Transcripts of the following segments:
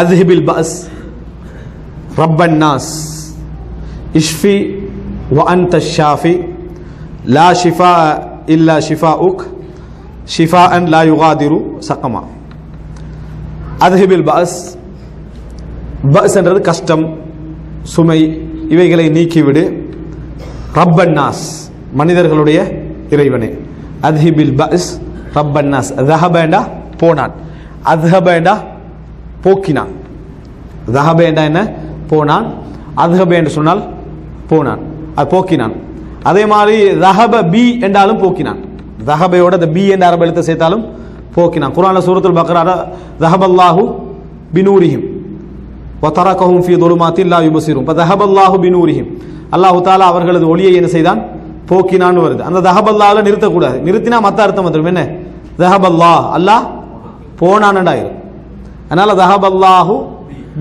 அஸ்ஹிபில் bus ரப்பன் நாஸ் இஷ்ஃபி வ அன்த ஷாஃபி லா ஷிஃபா இல்லா ஷிஃபா உக் ஷிஃபா அன் லா யுகாதிரு சக்கமா அதுஹிபில் பஸ் பஸ் என்றது கஷ்டம் சுமை. இவைகளை நீக்கிவிடு. ரப்பன் நாஸ் மனிதர்களுடைய இறைவனே. அதுஹிபில் பஸ் ரப்பன்னாஸ் தஹபேண்டா போனான். அதுஹபேண்டா போக்கினான். தஹபேண்டா என்ன? போனான். அதுஹபே என்று சொன்னால் போனான். அது போக்கினான். அதே மாதிரி தஹப பி என்றாலும் போக்கினான். தஹபையோட இந்த பி என்ற அரபு எழுத்தை சேர்த்தாலும் போக்கினான். குரான சூரத்துல் பக்ரார தஹபல்லாஹு பினூரிஹிம். வத்தரகஹும் ஃபி துலுமாத்தில் இல்லா யுபசிரும் இப்போ தஹபல்லாஹு பினூரிஹிம். அல்லாஹு தாலா அவர்களது ஒளியை என்ன செய்தான்? போக்கினான்னு வருது. அந்த தஹபல்லாவில் நிறுத்தக்கூடாது. நிறுத்தினா மற்ற அர்த்தம் வந்துடும் என்ன? தஹபல்லாஹ். அல்லாஹ் போனானடாயிரும் அதனால தஹபல்லாஹு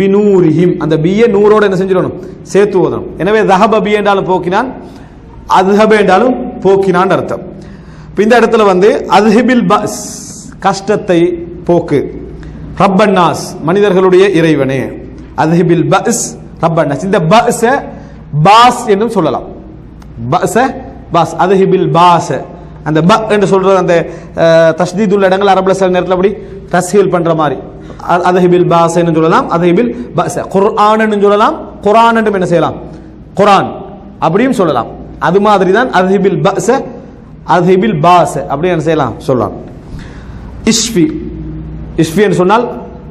பினூரிஹிம் அந்த பிஏ நூறோட என்ன செஞ்சிடணும்? சேர்த்து ஓதணும். எனவே தஹப பி என்றாலும் போக்கினான் அதுஹப என்றாலும் போக்கினான் அர்த்தம். இப்போ இந்த இடத்துல வந்து அதுஹிபில் பஸ் கஷ்டத்தை போக்கு. ரப்பன்னாஸ் மனிதர்களுடைய இறைவனே. அதுஹிபில் பஸ் ரப்பன்னாஸ். இந்த பஸ் பாஸ் என்றும் சொல்லலாம். Bus pass. அதுஹிபில் பாஸ் அந்த ப என்று சொல்றது அந்த தஷ்தீது உள்ள இடங்கள் அரபுல சில நேரத்தில் அப்படி தஸ்ஹீல் பண்ற மாதிரி. அதஹிபில் பாஸ் சொல்லலாம் அதஹிபில் பாச குர்ஆன் சொல்லலாம் குரான் என்றும் என்ன செய்யலாம் குரான் அப்படியும் சொல்லலாம் அது மாதிரி தான் அதஹிபில் பாச அதஹிபில் பாஸ் அப்படி என்ன செய்யலாம் சொல்லலாம் இஷ்ஃபி இஷ்ஃபி என்று சொன்னால்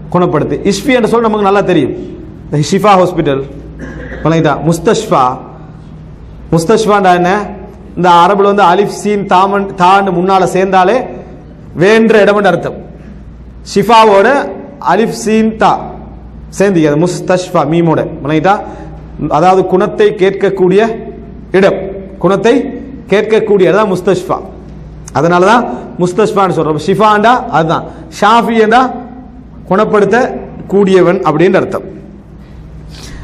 குணப்படுத்து இஷ்ஃபி என்று சொல் நமக்கு நல்லா தெரியும் இந்த ஷிஃபா ஹாஸ்பிட்டல் வணங்கிட்டா முஸ்தஷ்ஃபா முஸ்தஷ்ஃபாண்டா என்ன இந்த அரபில் வந்து அலிஃப் சீன் தாமன் தான்னு முன்னால் சேர்ந்தாலே வேண்ட இடம்னு அர்த்தம் ஷிஃபாவோட அலிஃப் சீன் தா. சேர்ந்திக்காது மீமோட. வணங்கிட்டா அதாவது குணத்தை கேட்கக்கூடிய இடம். குணத்தை கேட்கக்கூடிய இடம் முஸ்தஷ்பா முஸ்தஷ்ஃபா. அதனால தான் முஸ்தஷ்பான்னு சொல்கிறோம் ஷிஃபாண்டா அதுதான். ஷாஃபி என்றா குணப்படுத்த கூடியவன் அப்படின்னு அர்த்தம்.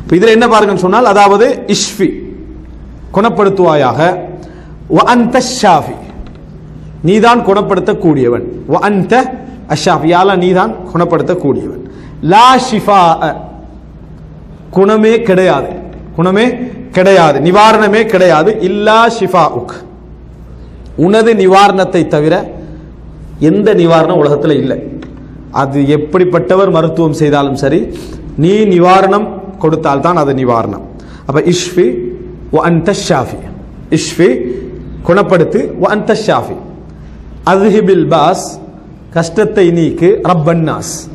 இப்போ இதில் என்ன பாருங்கன்னு சொன்னால் அதாவது இஷ்ஃபி குணப்படுத்துவாயாக. வ அந்த ஷாஃபி. நீதான் குணப்படுத்தக்கூடியவன். வ அந்த அஷாஃபியால நீதான் குணப்படுத்தக்கூடியவன். லா ஷிஃபா குணமே கிடையாது. குணமே கிடையாது. நிவாரணமே கிடையாது. இல்லா ஷிஃபா உக் உனது நிவாரணத்தை தவிர எந்த நிவாரணம் உலகத்தில் இல்லை. அது எப்படிப்பட்டவர் மருத்துவம் செய்தாலும் சரி நீ நிவாரணம் கொடுத்தால்தான் அது நிவாரணம். அப்ப இஷ்ஃபி வ அன்த ஷாஃபி. இஷ்ஃபி குணப்படுத்து வ அன்த ஷாஃபி. அஸ்ஹிபில் பாஸ் கஷ்டத்தை நீக்கு ரப்பன்னாஸ்.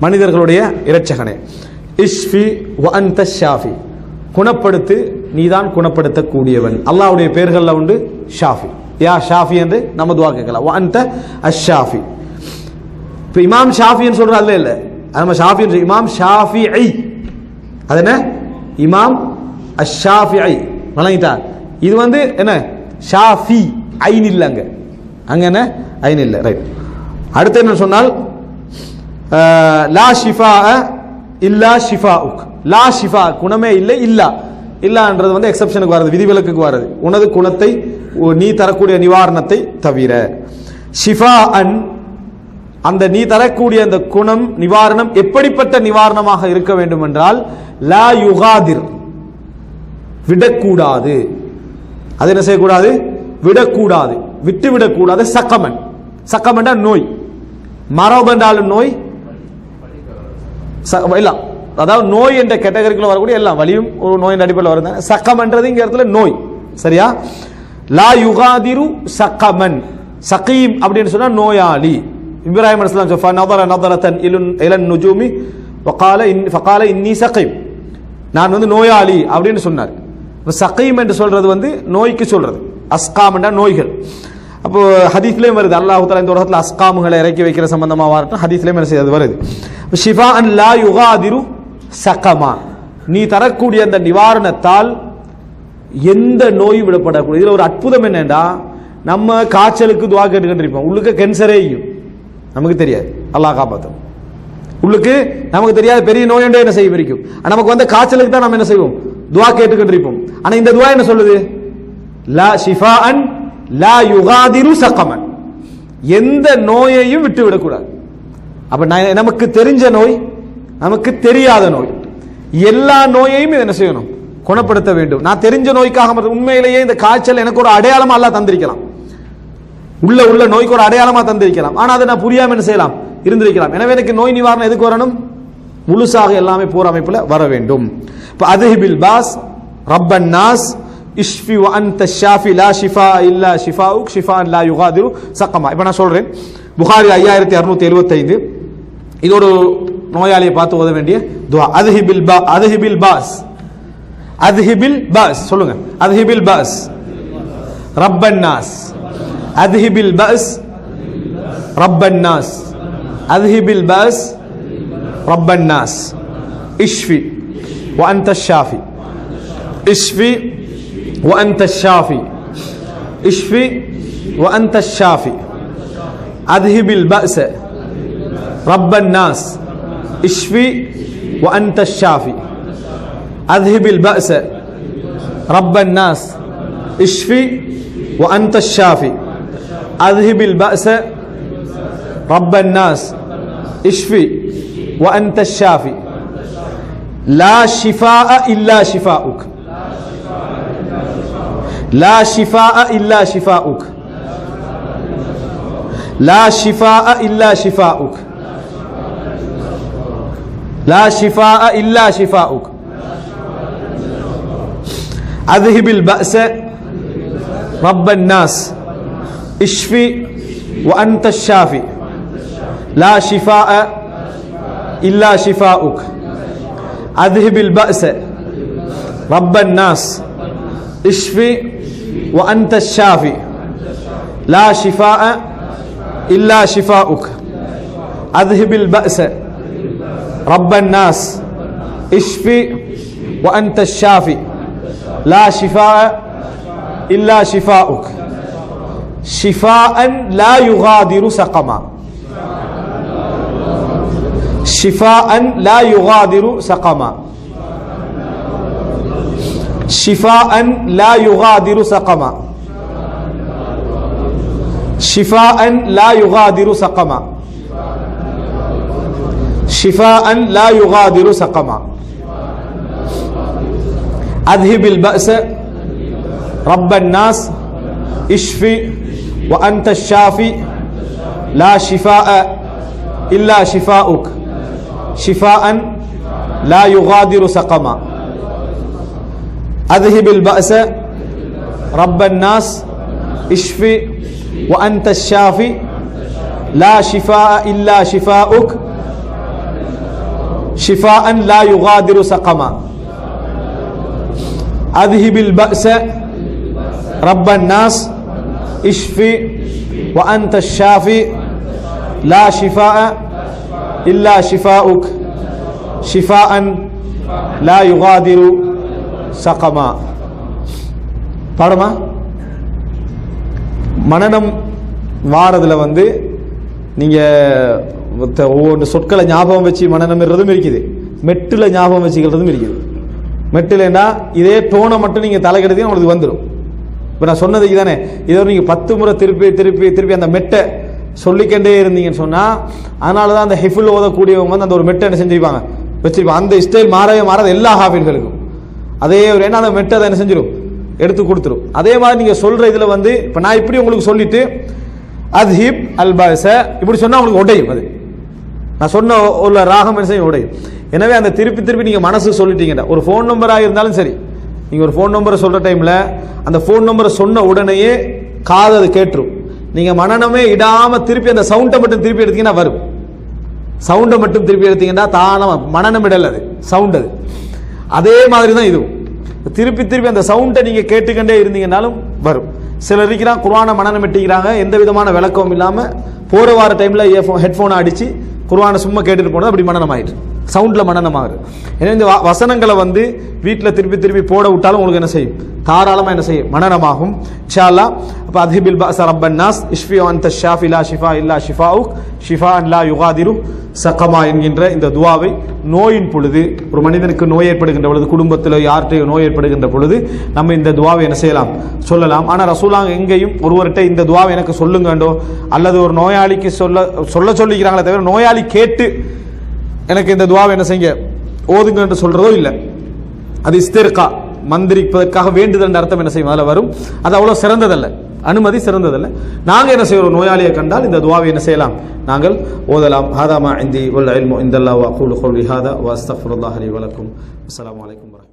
மனிதர்களுடைய இரட்சகனே. இஷ்ஃபி வ அன்த ஷாஃபி. குணப்படுத்து நீதான் குணப்படுத்தக்கூடியவன். அல்லாஹ்வுடைய பேர்களில் உண்டு ஷாஃபி. யா ஷாஃபி என்று நம்ம துவா கேட்கலாம். வ அன்த அஷ்-ஷாஃபி இப்போ இமாம் ஷாஃபின்னு சொல்ற அல்ல இல்லை அது நம்ம ஷாஃபி இமாம் ஷாஃபி ஐ. அது என்ன? இமாம் அஷாஃபி ஐ. வழங்கிட்டா இது வந்து என்ன? ஷாஃபி. ஐன் இல்லை அங்கே. அங்க என்ன? ஐன் இல்லை. ரைட் அடுத்து என்ன சொன்னால் லா ஷிஃபா இல்லா ஷிஃபா உக் லா ஷிஃபா குணமே இல்லை இல்லா. இல்லான்றது வந்து எக்ஸப்ஷனுக்கு வர்றது விதிவிலக்குக்கு வர்றது உனது குணத்தை நீ தரக்கூடிய நிவாரணத்தை தவிர. ஷிஃபா அன் அந்த நீ தரக்கூடிய அந்த குணம் நிவாரணம் எப்படிப்பட்ட நிவாரணமாக இருக்க வேண்டும் என்றால் லா யுகாதிர் விடக்கூடாது. அது என்ன செய்யக்கூடாது? விடக்கூடாது. விட்டு விடக்கூடாது சக்கமன். சக்கமன்டா நோய். மரபு என்றாலும் நோய் ச- எல்லாம் அதாவது நோய் என்ற கேட்டகரிக்குள்ள வரக்கூடிய எல்லாம் வலியும் ஒரு நோயின் அடிப்படையில் வருது. சக்கமன்றது இங்க இடத்துல நோய். சரியா? லா யுகாதிரு சக்கமன். சகீம் அப்படின்னு சொன்னா நோயாளி. இப்ராஹிம் அலிஸ்லாம் சொன்னா நதர நதரத்தன் இலுன் இலன் நுஜூமி ஃபகால இன் ஃபகால இன்னி சகீம் நான் வந்து நோயாளி அப்படின்னு சொன்னார். இப்போ சகீம் என்று சொல்றது வந்து நோய்க்கு சொல்றது. அஸ்காம்னா நோய்கள். அப்போ ஹதீஸ்லேயும் வருது. அல்லாஹு தலா இந்த உலகத்தில் அஸ்காமுகளை இறக்கி வைக்கிற சம்பந்தமாக வரட்டும் ஹதீஸ்லேயும் என்ன செய்யுது? வருது. ஷிஃபா அன் லா யுகாதிரு சகமா. நீ தரக்கூடிய அந்த நிவாரணத்தால் எந்த நோயும் விடப்படக்கூடிய இதில் ஒரு அற்புதம் என்னென்னா நம்ம காய்ச்சலுக்கு துவா கேட்டுக்கிட்டு இருப்போம் உள்ளுக்கு கேன்சரே ஐயும் நமக்கு தெரியாது. அல்லாஹ் காப்பாற்றும் உள்ளுக்கு நமக்கு தெரியாத பெரிய நோயண்டே என்ன செய்ய பிரிக்கும். நமக்கு வந்த காய்ச்சலுக்கு தான் நம்ம என்ன செய்வோம்? துவா கேட்டுக்கிட்டு இருப்போம் ஆனால் இந்த துவா என்ன சொல்லுது? லா ஷிஃபா அன் லா யுகாதிரு சகமன் எந்த நோயையும் விட்டு விடக்கூடாது அப்ப நான் நமக்கு தெரிஞ்ச நோய் நமக்கு தெரியாத நோய். எல்லா நோயையும் என்ன செய்யணும்? குணப்படுத்த வேண்டும். நான் தெரிஞ்ச நோய்க்காக உண்மையிலேயே இந்த காய்ச்சல் எனக்கு ஒரு அடையாளமா எல்லாம் தந்திருக்கலாம். உள்ள உள்ள நோய்க்கு ஒரு அடையாளமா தந்திருக்கலாம். ஆனா அதை நான் புரியாம என்ன செய்யலாம்? இருந்திருக்கலாம். எனவே எனக்கு நோய் நிவாரணம் எதுக்கு வரணும்? முழுசாக எல்லாமே போற அமைப்புல வர வேண்டும். இப்ப அதுஹிபில் பாஸ் ரப்பன் நாஸ் இஷ்ஃபி வ அன்த ஷாஃபி லா ஷிஃபா இல்லா ஷிஃபாவுக் ஷிஃபான் லா யுகாதிரு சக்கமா இப்போ நான் சொல்றேன் புகாரி ஐயாயிரத்தி அறுநூத்தி எழுபத்தைந்து இது ஒரு நோயாளியை பார்த்து ஓத வேண்டிய துவா அதுஹிபில் பா அதுஹிபில் பாஸ் அதுஹிபில் பாஸ் சொல்லுங்க அதுஹிபில் பாஸ் ரப்பன் நாஸ் அதுஹிபில் பாஸ் ரப்பன் நாஸ் அதுஹிபில் பாஸ் ரப்பன் நாஸ் இஷ்ஃபி وأنت الشافي اشفي وأنت الشافي. اشفي وأنت الشافي. أذهب البأس رب الناس. اشفي وأنت الشافي. أذهب البأس رب الناس. اشفي وأنت الشافي. أذهب البأس رب الناس. اشفي وأنت الشافي. لا شفاء إلا شفاؤك. لا شفاء إلا شفاؤك. لا شفاء إلا شفاؤك. لا شفاء إلا شفاؤك. أذهب البأس رب الناس. اشفي وأنت الشافي. لا شفاء إلا شفاؤك. أذهب البأس رب الناس. اشفي وأنت الشافي. لا شفاء إلا شفاؤك. أذهب البأس رب الناس. اشفي وأنت الشافي. لا شفاء إلا شفاؤك. شفاء لا يغادر سقما. شفاء لا يغادر سقما. شفاء لا يغادر سقما. شفاء لا يغادر سقما. شفاء لا يغادر سقما. أذهب البأس رب الناس اشفي وأنت الشافي. لا شفاء إلا شفاؤك. شفاء لا يغادر سقما. أذهب البأس رب الناس اشفي وأنت الشافي لا شفاء إلا شفاؤك. شفاء لا يغادر سقما. أذهب البأس رب الناس اشفي وأنت الشافي لا شفاء إلا شفاؤك. شفاء لا يغادر சகமா. பாடமா? மனநம் வாரதுல வந்து நீங்க ஒத்த- ஒவ்வொரு சொற்களை ஞாபகம் வச்சு மனநம்றதும் இருக்குது. மெட்டுல ஞாபகம் வச்சுக்கிறதும் இருக்குது. மெட்டுலன்னா இதே டோனை மட்டும் நீங்க தலைக்கெடுத்தீங்க உங்களுக்கு வந்துடும் இப்போ நான் சொன்னது தானே இதோ நீங்க பத்து முறை திருப்பி திருப்பி திருப்பி அந்த மெட்டை சொல்லிக்கொண்டே இருந்தீங்கன்னு சொன்னா அதனால தான் அந்த ஹெஃபில் ஓதக்கூடியவங்க வந்து அந்த ஒரு மெட்டை என்ன செஞ்சிருப்பாங்க? வச்சிருப்பாங்க. அந்த ஸ்டைல் மாறவே மாறாது. எல்லா ஹாஃபின்களுக்கும். அதே ஒரு ஏன்னா அந்த மெட்டை அதை என்ன செஞ்சிடும் எடுத்து கொடுத்துரும். அதே மாதிரி நீங்கள் சொல்கிற இதில் வந்து இப்போ நான் இப்படி உங்களுக்கு சொல்லிட்டு அத்ஹிப் அல்பாச இப்படி சொன்னால் உங்களுக்கு உடையும் அது. நான் சொன்ன உள்ள ராகம் என்ன செய்யும்? உடையும். எனவே அந்த திருப்பி திருப்பி நீங்கள் மனசு சொல்லிட்டீங்கன்னா ஒரு ஃபோன் நம்பராக இருந்தாலும் சரி. நீங்கள் ஒரு ஃபோன் நம்பரை சொல்கிற டைமில் அந்த ஃபோன் நம்பரை சொன்ன உடனேயே காது அது கேட்டுரும். நீங்கள் மனநமே இடாமல் திருப்பி அந்த சவுண்டை மட்டும் திருப்பி எடுத்தீங்கன்னா வரும். சவுண்டை மட்டும் திருப்பி எடுத்தீங்கன்னா தானமா மனநம் இடல் அது. சவுண்ட் அது. அதே மாதிரி தான் இதுவும். திருப்பி திருப்பி அந்த சவுண்டை நீங்கள் கேட்டுக்கண்டே இருந்தீங்கன்னாலும் வரும். சிலர் இருக்கிறான் குர்வானை மனநம் எட்டிக்கிறாங்க. எந்த விதமான விளக்கமும் இல்லாமல் போகிற வார டைம்ல ஹெட்ஃபோனை அடித்து குர்வானை சும்மா கேட்டுட்டு போனது அப்படி மனநம் ஆயிட்டு சவுண்டில் மனநம் ஆகுது ஏன்னா இந்த வ- வசனங்களை வந்து வீட்டில் திருப்பி திருப்பி போட விட்டாலும் உங்களுக்கு என்ன செய்யும்? தாராளமாக என்ன செய்யும்? மனநமாகும். ஷாலா அப்போ அதிபில் பாஸ் ரப்பன் நாஸ். இஷ்ஃபி அந்த ஷாஃபி லா ஷிஃபா இல்லா ஷிஃபாவுக் ஷிஃபா லா யுகாதிரு. சக்கமா என்கின்ற இந்த துவாவை நோயின் பொழுது ஒரு மனிதனுக்கு நோய் ஏற்படுகின்ற பொழுது குடும்பத்தில் யார்கிட்டையோ நோய் ஏற்படுகின்ற பொழுது நம்ம இந்த துவாவை என்ன செய்யலாம்? சொல்லலாம். ஆனால் ரசூலாங்க எங்கேயும் ஒருவர்கிட்ட இந்த துவாவை எனக்கு சொல்லுங்கண்டோ அல்லது ஒரு நோயாளிக்கு சொல்ல சொல்ல சொல்லிக்கிறாங்களே தவிர நோயாளி கேட்டு எனக்கு இந்த துவாவை என்ன செய்யுங்க? ஓதுங்க என்று சொல்றதோ இல்லை. அது இஸ்திர்கா மந்திரிப்பதற்காக வேண்டுதல் அர்த்தம் என்ன செய்யும்? அதில் வரும். அது அவ்வளோ சிறந்ததல்ல. அனுமதி சிறந்ததல்ல. நாங்கள் என்ன செய்கிறோம் நோயாளியை கண்டால் இந்த துவாவை என்ன செய்யலாம்? நாங்கள் ஓதலாம். ஹாதாமா இந்தி உல் இல்மு இந்தல்லா வா கூலு ஹாதா வா அலி வலக்கும் அஸ்லாம் வலைக்கம் வரஹ்மத்துல்லாஹி